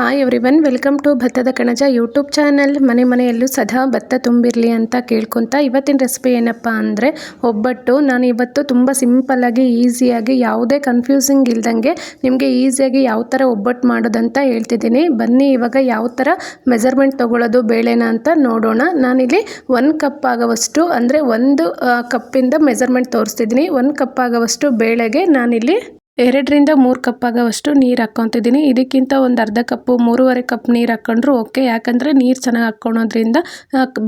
Hi everyone welcome to ಭತ್ತದ ಕಣಜ YouTube channel ಮನೆ ಮನೆಯಲ್ಲೂ ಸದಾ ಭತ್ತ ತುಂಬಿರಲಿ ಅಂತ ಕೇಳ್ಕೊತಾ ಇವತ್ತಿನ ರೆಸಿಪಿ ಏನಪ್ಪ ಅಂದರೆ ಒಬ್ಬಟ್ಟು. ನಾನು ಇವತ್ತು ತುಂಬ ಸಿಂಪಲ್ಲಾಗಿ ಈಸಿಯಾಗಿ ಯಾವುದೇ ಕನ್ಫ್ಯೂಸಿಂಗ್ ಇಲ್ದಂಗೆ ನಿಮಗೆ ಈಸಿಯಾಗಿ ಯಾವ ಥರ ಒಬ್ಬಟ್ಟು ಮಾಡೋದಂತ ಹೇಳ್ತಿದ್ದೀನಿ. ಬನ್ನಿ ಇವಾಗ ಯಾವ ಥರ ಮೆಜರ್ಮೆಂಟ್ ತೊಗೊಳ್ಳೋದು, ಬೇಳೆನ ಅಂತ ನೋಡೋಣ. ನಾನಿಲ್ಲಿ ಒಂದು ಕಪ್ ಆಗೋವಷ್ಟು, ಅಂದರೆ ಒಂದು ಕಪ್ಪಿಂದ ಮೆಜರ್ಮೆಂಟ್ ತೋರಿಸ್ತಿದ್ದೀನಿ. ಒಂದು ಕಪ್ ಆಗೋವಷ್ಟು ಬೇಳೆಗೆ ನಾನಿಲ್ಲಿ ಎರಡರಿಂದ ಮೂರು ಕಪ್ ಆಗೋವಷ್ಟು ನೀರು ಹಾಕ್ಕೊತಿದ್ದೀನಿ. ಇದಕ್ಕಿಂತ ಒಂದು ಅರ್ಧ ಕಪ್ಪು, ಮೂರುವರೆ ಕಪ್ ನೀರು ಹಾಕ್ಕೊಂಡ್ರು ಓಕೆ. ಯಾಕಂದರೆ ನೀರು ಚೆನ್ನಾಗಿ ಹಾಕ್ಕೊಳೋದ್ರಿಂದ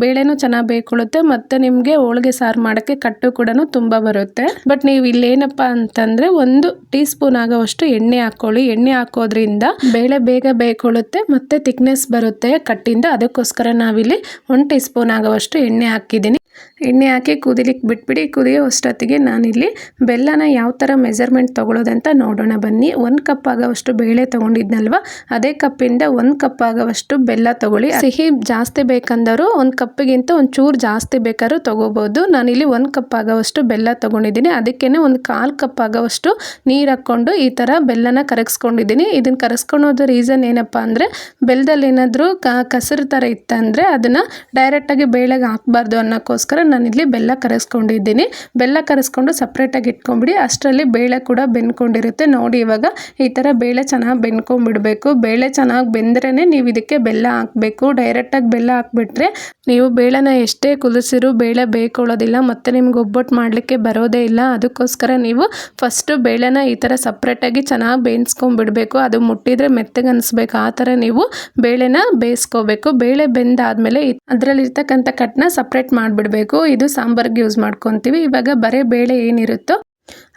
ಬೇಳೆನೂ ಚೆನ್ನಾಗಿ ಬೇಯ್ಕೊಳ್ಳುತ್ತೆ ಮತ್ತು ನಿಮಗೆ ಹೋಳಿಗೆ ಸಾರು ಮಾಡೋಕ್ಕೆ ಕಟ್ಟು ಕೂಡ ತುಂಬ ಬರುತ್ತೆ. ಬಟ್ ನೀವು ಇಲ್ಲೇನಪ್ಪ ಅಂತಂದರೆ ಒಂದು ಟೀ ಸ್ಪೂನ್ ಆಗೋವಷ್ಟು ಎಣ್ಣೆ ಹಾಕ್ಕೊಳ್ಳಿ ಎಣ್ಣೆ ಹಾಕೋದ್ರಿಂದ ಬೇಳೆ ಬೇಗ ಬೇಯ್ಕೊಳ್ಳುತ್ತೆ ಮತ್ತು ತಿಕ್ನೆಸ್ ಬರುತ್ತೆ ಕಟ್ಟಿಂದ. ಅದಕ್ಕೋಸ್ಕರ ನಾವಿಲ್ಲಿ ಒಂದು ಟೀ ಸ್ಪೂನ್ ಆಗೋವಷ್ಟು ಎಣ್ಣೆ ಹಾಕಿದ್ದೀನಿ. ಎಣ್ಣೆ ಹಾಕಿ ಕುದಿಲಿಕ್ಕೆ ಬಿಟ್ಬಿಡಿ, ಕುದಿಯೋ ಅಷ್ಟೊತ್ತಿಗೆ ನಾನಿಲ್ಲಿ ಬೆಲ್ಲನ ಯಾವ ಥರ ಮೆಜರ್ಮೆಂಟ್ ತೊಗೊಳೋದಂತ ನೋಡೋಣ. ಬನ್ನಿ, ಒಂದು ಕಪ್ ಆಗೋವಷ್ಟು ಬೇಳೆ ತೊಗೊಂಡಿದ್ನಲ್ವ? ಅದೇ ಕಪ್ಪಿಂದ ಒಂದು ಕಪ್ ಆಗೋವಷ್ಟು ಬೆಲ್ಲ ತೊಗೊಳ್ಳಿ. ಸಿಹಿ ಜಾಸ್ತಿ ಬೇಕಂದವರು ಒಂದು ಕಪ್ಪಿಗಿಂತ ಒಂದು ಚೂರು ಜಾಸ್ತಿ ಬೇಕಾದ್ರೂ ತೊಗೋಬೋದು. ನಾನಿಲ್ಲಿ ಒಂದು ಕಪ್ ಆಗೋವಷ್ಟು ಬೆಲ್ಲ ತೊಗೊಂಡಿದ್ದೀನಿ. ಅದಕ್ಕೇ ಒಂದು ಕಾಲು ಕಪ್ ಆಗೋವಷ್ಟು ನೀರು ಹಾಕ್ಕೊಂಡು ಈ ಥರ ಬೆಲ್ಲನ ಕರಗಿಸ್ಕೊಂಡಿದ್ದೀನಿ. ಇದನ್ನು ಕರಗಿಸ್ಕೊಳೋದು ರೀಸನ್ ಏನಪ್ಪ ಅಂದರೆ ಬೆಲ್ಲದಲ್ಲಿ ಏನಾದರೂ ಕಸರು ಥರ ಇತ್ತಂದರೆ ಅದನ್ನು ಡೈರೆಕ್ಟಾಗಿ ಬೇಳೆಗೆ ಹಾಕ್ಬಾರ್ದು ಅನ್ನೋಕ್ಕೋಸ್ಕರ ನಾನಿಲ್ಲಿ ಬೆಲ್ಲ ಕರೆಸ್ಕೊಂಡಿದ್ದೀನಿ. ಬೆಲ್ಲ ಕರೆಸ್ಕೊಂಡು ಸಪ್ರೇಟಾಗಿ ಇಟ್ಕೊಂಬಿಡಿ. ಅಷ್ಟರಲ್ಲಿ ಬೇಳೆ ಕೂಡ ಬೆಂದ್ಕೊಂಡಿರುತ್ತೆ. ನೋಡಿ ಇವಾಗ ಈ ಥರ ಬೇಳೆ ಚೆನ್ನಾಗಿ ಬೆಂದ್ಕೊಂಡ್ಬಿಡಬೇಕು ಬೇಳೆ ಚೆನ್ನಾಗಿ ಬೆಂದ್ರೇ ನೀವು ಇದಕ್ಕೆ ಬೆಲ್ಲ ಹಾಕಬೇಕು. ಡೈರೆಕ್ಟಾಗಿ ಬೆಲ್ಲ ಹಾಕ್ಬಿಟ್ರೆ ನೀವು ಬೇಳೆನ ಎಷ್ಟೇ ಕುದಿಸಿರು ಬೇಳೆ ಬೇಯ್ಕೊಳ್ಳೋದಿಲ್ಲ. ಮತ್ತು ನಿಮ್ಗೆ ಒಬ್ಬಟ್ಟು ಮಾಡಲಿಕ್ಕೆ ಬರೋದೇ ಇಲ್ಲ. ಅದಕ್ಕೋಸ್ಕರ ನೀವು ಫಸ್ಟು ಬೇಳೆನ ಈ ಥರ ಸಪ್ರೇಟಾಗಿ ಚೆನ್ನಾಗಿ ಬೇಯಿಸ್ಕೊಂಡ್ಬಿಡ್ಬೇಕು ಅದು ಮುಟ್ಟಿದ್ರೆ ಮೆತ್ತಗೆ ಅನಿಸ್ಬೇಕು. ಆ ಥರ ನೀವು ಬೇಳೆನ ಬೇಯಿಸ್ಕೋಬೇಕು. ಬೇಳೆ ಬೆಂದಾದಮೇಲೆ ಅದರಲ್ಲಿರ್ತಕ್ಕಂಥ ಕಟ್ನ ಸಪ್ರೇಟ್ ಮಾಡಿಬಿಡ್ಬೇಕು. ಇದು ಸಾಂಬಾರ್ಗೆ ಯೂಸ್ ಮಾಡ್ಕೊತೀವಿ. ಇವಾಗ ಬರೀ ಬೇಳೆ ಏನಿರುತ್ತೋ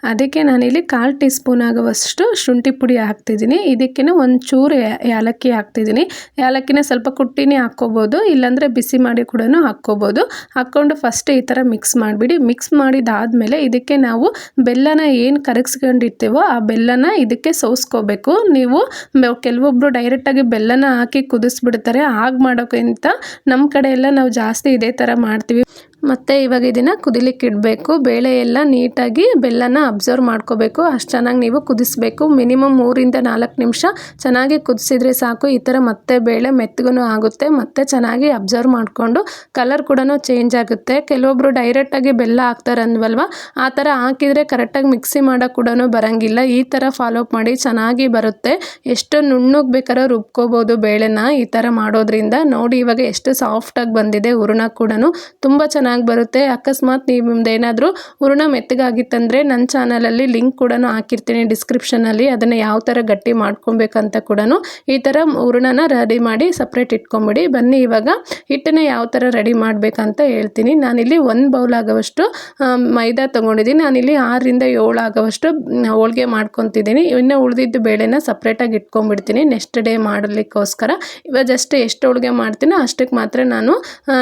ಅದಕ್ಕೆ ನಾನಿಲ್ಲಿ ಕಾಲು ಟೀ ಸ್ಪೂನ್ ಆಗುವಷ್ಟು ಶುಂಠಿ ಪುಡಿ ಹಾಕ್ತಿದ್ದೀನಿ. ಇದಕ್ಕೆ ಒಂದು ಚೂರು ಏಲಕ್ಕಿ ಹಾಕ್ತಿದ್ದೀನಿ. ಏಲಕ್ಕಿನ ಸ್ವಲ್ಪ ಕುಟ್ಟಿನೇ ಹಾಕ್ಕೋಬೋದು, ಇಲ್ಲಾಂದರೆ ಬಿಸಿ ಮಾಡಿ ಕೂಡ ಹಾಕ್ಕೋಬೋದು. ಹಾಕ್ಕೊಂಡು ಫಸ್ಟ್ ಈ ಥರ ಮಿಕ್ಸ್ ಮಾಡಿಬಿಡಿ. ಮಿಕ್ಸ್ ಮಾಡಿದಾದಮೇಲೆ ಇದಕ್ಕೆ ನಾವು ಬೆಲ್ಲನ ಏನು ಕರಗಿಸ್ಕೊಂಡಿರ್ತೀವೋ ಆ ಬೆಲ್ಲನ ಇದಕ್ಕೆ ಸೋಸ್ಕೋಬೇಕು. ನೀವು ಕೆಲವೊಬ್ಬರು ಡೈರೆಕ್ಟಾಗಿ ಬೆಲ್ಲನ ಹಾಕಿ ಕುದಿಸ್ಬಿಡ್ತಾರೆ. ಹಾಗೆ ಮಾಡೋಕ್ಕಿಂತ ನಮ್ಮ ಕಡೆ ಎಲ್ಲ ನಾವು ಜಾಸ್ತಿ ಇದೇ ಥರ ಮಾಡ್ತೀವಿ. ಮತ್ತು ಇವಾಗ ಇದನ್ನು ಕುದಿಲಿಕ್ಕೆ ಇಡಬೇಕು. ಬೇಳೆ ಎಲ್ಲ ನೀಟಾಗಿ ಬೆಲ್ಲನ ಅಬ್ಸರ್ವ್ ಮಾಡ್ಕೋಬೇಕು. ಅಷ್ಟು ಚೆನ್ನಾಗಿ ನೀವು ಕುದಿಸ್ಬೇಕು. ಮಿನಿಮಮ್ ಮೂರಿಂದ ನಾಲ್ಕು ನಿಮಿಷ ಚೆನ್ನಾಗಿ ಕುದಿಸಿದ್ರೆ ಸಾಕು. ಈ ಥರ ಮತ್ತೆ ಬೇಳೆ ಮೆತ್ತಗೂ ಆಗುತ್ತೆ. ಮತ್ತೆ ಚೆನ್ನಾಗಿ ಅಬ್ಸರ್ವ್ ಮಾಡಿಕೊಂಡು ಕಲರ್ ಕೂಡ ಚೇಂಜ್ ಆಗುತ್ತೆ. ಕೆಲವೊಬ್ಬರು ಡೈರೆಕ್ಟಾಗಿ ಬೆಲ್ಲ ಹಾಕ್ತಾರೆ ಅಂದ್ವಲ್ವ ಆ ಥರ ಹಾಕಿದರೆ ಕರೆಕ್ಟಾಗಿ ಮಿಕ್ಸಿ ಮಾಡೋಕೆ ಕೂಡ ಬರೋಂಗಿಲ್ಲ. ಈ ಥರ ಫಾಲೋ ಅಪ್ ಮಾಡಿ ಚೆನ್ನಾಗಿ ಬರುತ್ತೆ. ಎಷ್ಟು ನುಣ್ಣಗೆ ಬೇಕಾದ್ರೂ ರುಬ್ಕೋಬೋದು ಬೇಳೆನ ಈ ಥರ ಮಾಡೋದ್ರಿಂದ. ನೋಡಿ ಇವಾಗ ಎಷ್ಟು ಸಾಫ್ಟಾಗಿ ಬಂದಿದೆ. ಹೂರ್ಣ ಕೂಡ ತುಂಬ ಚೆನ್ನಾಗಿ ಚೆನ್ನಾಗಿ ಬರುತ್ತೆ. ಅಕಸ್ಮಾತ್ ನಿಮ್ದು ಏನಾದರೂ ಹೂರ್ಣ ಮೆತ್ತಗಾಗಿತ್ತಂದರೆ ನನ್ನ ಚಾನಲಲ್ಲಿ ಲಿಂಕ್ ಕೂಡ ಹಾಕಿರ್ತೀನಿ ಡಿಸ್ಕ್ರಿಪ್ಷನಲ್ಲಿ. ಅದನ್ನು ಯಾವ ಥರ ಗಟ್ಟಿ ಮಾಡ್ಕೊಬೇಕಂತ ಕೂಡ ಈ ಥರ ಹೂರ್ಣನ ರೆಡಿ ಮಾಡಿ ಸಪ್ರೇಟ್ ಇಟ್ಕೊಂಬಿಡಿ. ಬನ್ನಿ ಇವಾಗ ಹಿಟ್ಟನ್ನು ಯಾವ ಥರ ರೆಡಿ ಮಾಡಬೇಕಂತ ಹೇಳ್ತೀನಿ. ನಾನಿಲ್ಲಿ ಒಂದು ಬೌಲ್ ಆಗೋವಷ್ಟು ಮೈದಾ ತೊಗೊಂಡಿದ್ದೀನಿ. ನಾನಿಲ್ಲಿ ಆರರಿಂದ ಏಳು ಆಗೋವಷ್ಟು ಹೋಳಿಗೆ ಮಾಡ್ಕೊತಿದ್ದೀನಿ. ಇನ್ನು ಉಳಿದಿದ್ದು ಬೇಳೆನ ಸಪ್ರೇಟಾಗಿ ಇಟ್ಕೊಂಡ್ಬಿಡ್ತೀನಿ ನೆಕ್ಸ್ಟ್ ಡೇ ಮಾಡಲಿಕ್ಕೋಸ್ಕರ. ಇವಾಗ ಜಸ್ಟ್ ಎಷ್ಟು ಹೋಳಿಗೆ ಮಾಡ್ತೀನೋ ಅಷ್ಟಕ್ಕೆ ಮಾತ್ರ ನಾನು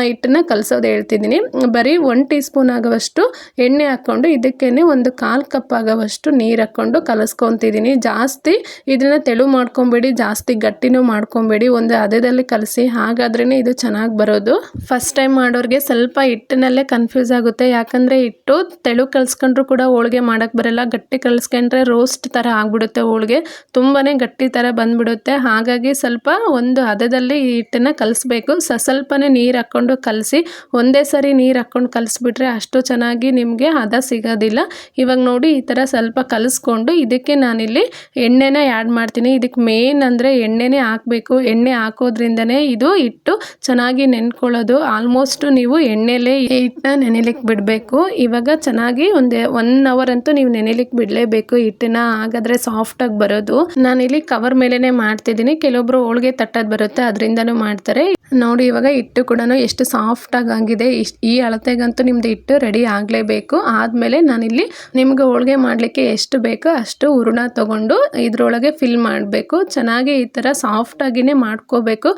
ಹಿಟ್ಟನ್ನ ಕಲಸೋದು ಹೇಳ್ತಿದ್ದೀನಿ. ಬರೀ ಒನ್ ಟೀ ಸ್ಪೂನ್ ಆಗುವಷ್ಟು ಎಣ್ಣೆ ಹಾಕ್ಕೊಂಡು ಇದಕ್ಕೇ ಒಂದು ಕಾಲು ಕಪ್ ಆಗೋವಷ್ಟು ನೀರು ಹಾಕ್ಕೊಂಡು ಕಲಸ್ಕೊತಿದ್ದೀನಿ ಜಾಸ್ತಿ ಇದನ್ನು ತೆಳು ಮಾಡ್ಕೊಬೇಡಿ, ಜಾಸ್ತಿ ಗಟ್ಟಿನೂ ಮಾಡ್ಕೊಬೇಡಿ. ಒಂದು ಅದೇದಲ್ಲಿ ಕಲಸಿ ಹಾಗಾದ್ರೇ ಇದು ಚೆನ್ನಾಗಿ ಬರೋದು. ಫಸ್ಟ್ ಟೈಮ್ ಮಾಡೋರಿಗೆ ಸ್ವಲ್ಪ ಹಿಟ್ಟಿನಲ್ಲೇ ಕನ್ಫ್ಯೂಸ್ ಆಗುತ್ತೆ. ಯಾಕಂದರೆ ಹಿಟ್ಟು ತೆಳು ಕಲಿಸ್ಕೊಂಡ್ರು ಕೂಡ ಹೋಳಿಗೆ ಮಾಡೋಕ್ಕೆ ಬರಲ್ಲ. ಗಟ್ಟಿ ಕಲಿಸ್ಕೊಂಡ್ರೆ ರೋಸ್ಟ್ ಥರ ಆಗಿಬಿಡುತ್ತೆ ಹೋಳಿಗೆ. ತುಂಬಾ ಗಟ್ಟಿ ಥರ ಬಂದ್ಬಿಡುತ್ತೆ. ಹಾಗಾಗಿ ಸ್ವಲ್ಪ ಒಂದು ಹದದಲ್ಲಿ ಈ ಹಿಟ್ಟನ್ನು ಕಲಿಸ್ಬೇಕು. ಸ, ಸ್ವಲ್ಪನೇ ನೀರು ಹಾಕ್ಕೊಂಡು ಕಲಸಿ ಒಂದೇ ಸರಿ ನೀರು ಹಾಕ್ಕೊಂಡು ಕಲಿಸ್ಬಿಟ್ರೆ ಅಷ್ಟು ಚೆನ್ನಾಗಿ ನಿಮಗೆ ಹದ ಸಿಗೋದಿಲ್ಲ. ಇವಾಗ ನೋಡಿ ಈ ಥರ ಸ್ವಲ್ಪ ಕಲಿಸ್ಕೊಂಡು ಇದಕ್ಕೆ ನಾನಿಲ್ಲಿ ಎಣ್ಣೆನ ಆ್ಯಡ್ ಮಾಡ್ತೀನಿ. ಇದಕ್ಕೆ ಮೇನ್ ಅಂದರೆ ಎಣ್ಣೆನೇ ಹಾಕಬೇಕು. ಎಣ್ಣೆ ಹಾಕೋದ್ರಿಂದನೇ ಇದು ಹಿಟ್ಟು ಚೆನ್ನಾಗಿ ನೆನ್ಕೊಳ್ಳೋದು. ಆಲ್ಮೋಸ್ಟ್ ನೀವು ಎಣ್ಣೆಲೇ ಹಿಟ್ಟನ್ನ ನೆನೆಲಿಕ್ಕೆ ಬಿಡಬೇಕು. ಇವಾಗ ಚೆನ್ನಾಗಿ ಒಂದು ಒನ್ ಅವರ್ ಅಂತೂ ನೀವು ನೆನೆಲಿಕ್ಕೆ ಬಿಡಲೇಬೇಕು ಹಿಟ್ಟನ್ನ. ಹಾಗಾದರೆ ಸಾಫ್ಟಾಗಿ ಬರೋದು. ನಾನಿಲ್ಲಿ ಕವರ್ ಮೇಲೇ ಮಾಡ್ತಿದ್ದೀನಿ. ಕೆಲವೊಬ್ರು ಹೋಳಿಗೆ ತಟ್ಟೋದು ಬರುತ್ತೆ, ಅದರಿಂದನೂ ಮಾಡ್ತಾರೆ. ನೋಡಿ ಇವಾಗ ಹಿಟ್ಟು ಕೂಡ ಎಷ್ಟು ಸಾಫ್ಟಾಗಿ ಆಗಿದೆ ಇಷ್ಟು ಈ ಅಳತೆಗಂತೂ ನಿಮ್ಮದು ಹಿಟ್ಟು ರೆಡಿ ಆಗಲೇಬೇಕು. ಆದಮೇಲೆ ನಾನಿಲ್ಲಿ ನಿಮ್ಗೆ ಹೋಳಿಗೆ ಮಾಡಲಿಕ್ಕೆ ಎಷ್ಟು ಬೇಕೋ ಅಷ್ಟು ಹೂರಣ ತೊಗೊಂಡು ಇದರೊಳಗೆ ಫಿಲ್ ಮಾಡಬೇಕು. ಚೆನ್ನಾಗಿ ಈ ಥರ ಸಾಫ್ಟಾಗಿಯೇ ಮಾಡ್ಕೋಬೇಕು.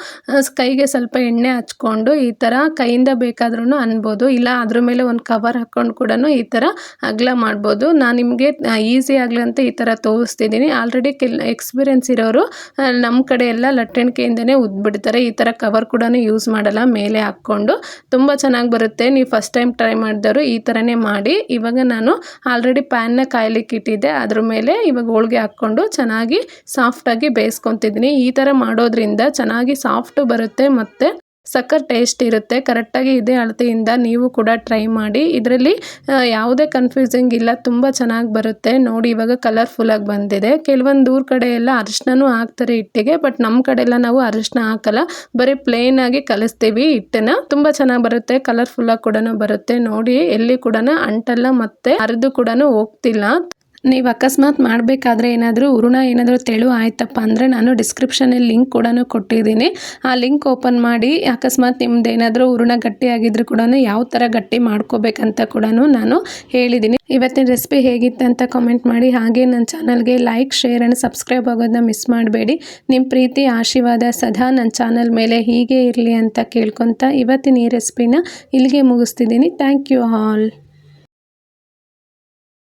ಕೈಗೆ ಸ್ವಲ್ಪ ಎಣ್ಣೆ ಹಚ್ಕೊಂಡು ಈ ಥರ ಕೈಯಿಂದ ಬೇಕಾದ್ರೂ ಅನ್ಬೋದು. ಇಲ್ಲ ಅದ್ರ ಮೇಲೆ ಒಂದು ಕವರ್ ಹಾಕ್ಕೊಂಡು ಕೂಡ ಈ ಥರ ಅಗಲ ಮಾಡ್ಬೋದು. ನಾನು ನಿಮಗೆ ಈಸಿ ಆಗಲಿ ಅಂತ ಈ ಥರ ತೋರಿಸ್ತಿದ್ದೀನಿ. ಆಲ್ರೆಡಿ ಕೆಲ್ ಎಕ್ಸ್ಪೀರಿಯೆನ್ಸ್ ಇರೋರು ನಮ್ಮ ಕಡೆ ಎಲ್ಲ ಲಟ್ಟಣಿಕೆಯಿಂದನೇ ಉದ್ಬಿಡ್ತಾರೆ. ಈ ಥರ ಕವರ್ ಕೂಡ ಯೂಸ್ ಮಾಡಲ್ಲ. ಮೇಲೆ ಹಾಕ್ಕೊಂಡು. ತುಂಬ ಚೆನ್ನಾಗಿ ಬರುತ್ತೆ. ನೀವು ಫಸ್ಟ್ ಟೈಮ್ ಟ್ರೈ ಮಾಡಿದವರು ಈ ಥರನೇ ಮಾಡಿ. ಇವಾಗ ನಾನು ಆಲ್ರೆಡಿ ಪ್ಯಾನ್ನ ಕಾಯ್ಲಿಕ್ಕೆ ಇಟ್ಟಿದ್ದೆ. ಅದ್ರ ಮೇಲೆ ಇವಾಗ ಹೋಳಿಗೆ ಹಾಕ್ಕೊಂಡು ಚೆನ್ನಾಗಿ ಸಾಫ್ಟಾಗಿ ಬೇಯಿಸ್ಕೊತಿದ್ದೀನಿ. ಈ ಥರ ಮಾಡೋದ್ರಿಂದ ಚೆನ್ನಾಗಿ ಸಾಫ್ಟು ಬರುತ್ತೆ ಮತ್ತು ಸಖತ್ ಟೇಸ್ಟ್ ಇರುತ್ತೆ. ಕರೆಕ್ಟಾಗಿ ಇದೇ ಅಳತೆಯಿಂದ ನೀವು ಕೂಡ ಟ್ರೈ ಮಾಡಿ. ಇದರಲ್ಲಿ ಯಾವುದೇ ಕನ್ಫ್ಯೂಸಿಂಗ್ ಇಲ್ಲ. ತುಂಬ ಚೆನ್ನಾಗಿ ಬರುತ್ತೆ. ನೋಡಿ, ಇವಾಗ ಕಲರ್ಫುಲ್ಲಾಗಿ ಬಂದಿದೆ. ಕೆಲವೊಂದು ಊರ ಕಡೆ ಎಲ್ಲ ಅರಿಶಿನೂ ಹಾಕ್ತಾರೆ ಹಿಟ್ಟಿಗೆ ಬಟ್ ನಮ್ಮ ಕಡೆ ಎಲ್ಲ ನಾವು ಅರಿಶಿನ ಹಾಕಲ್ಲ. ಬರೀ ಪ್ಲೇನ್ ಆಗಿ ಕಲಿಸ್ತೀವಿ ಹಿಟ್ಟನ್ನ. ತುಂಬ ಚೆನ್ನಾಗಿ ಬರುತ್ತೆ. ಕಲರ್ಫುಲ್ಲಾಗಿ ಕೂಡ ಬರುತ್ತೆ. ನೋಡಿ, ಎಲ್ಲಿ ಕೂಡ ಅಂಟಲ್ಲ ಮತ್ತೆ ಅರಿದು ಕೂಡ ಹೋಗ್ತಿಲ್ಲ. ನೀವು ಅಕಸ್ಮಾತ್ ಮಾಡಬೇಕಾದ್ರೆ ಏನಾದರೂ ಹೂರಣ ಏನಾದರೂ ತೆಳು ಆಯ್ತಪ್ಪ ಅಂದರೆ ನಾನು ಡಿಸ್ಕ್ರಿಪ್ಷನಲ್ಲಿ ಲಿಂಕ್ ಕೂಡ ಕೊಟ್ಟಿದ್ದೀನಿ. ಆ ಲಿಂಕ್ ಓಪನ್ ಮಾಡಿ ಅಕಸ್ಮಾತ್ ನಿಮ್ದು ಏನಾದರೂ ಹೂರಣ ಗಟ್ಟಿ ಆಗಿದ್ರು ಕೂಡ ಯಾವ ಥರ ಗಟ್ಟಿ ಮಾಡ್ಕೋಬೇಕಂತ ಕೂಡ ನಾನು ಹೇಳಿದ್ದೀನಿ. ಇವತ್ತಿನ ರೆಸಿಪಿ ಹೇಗಿತ್ತು ಅಂತ ಕಾಮೆಂಟ್ ಮಾಡಿ. ಹಾಗೆ ನನ್ನ ಚಾನಲ್ಗೆ ಲೈಕ್ ಶೇರ್ ಆ್ಯಂಡ್ ಸಬ್ಸ್ಕ್ರೈಬ್ ಆಗೋದನ್ನ ಮಿಸ್ ಮಾಡಬೇಡಿ. ನಿಮ್ಮ ಪ್ರೀತಿ, ಆಶೀರ್ವಾದ ಸದಾ ನನ್ನ ಚಾನಲ್ ಮೇಲೆ ಹೀಗೆ ಇರಲಿ ಅಂತ ಕೇಳ್ಕೊತ ಇವತ್ತಿನ ಈ ರೆಸಿಪಿನ ಇಲ್ಲಿಗೆ ಮುಗಿಸ್ತಿದ್ದೀನಿ. Thank you all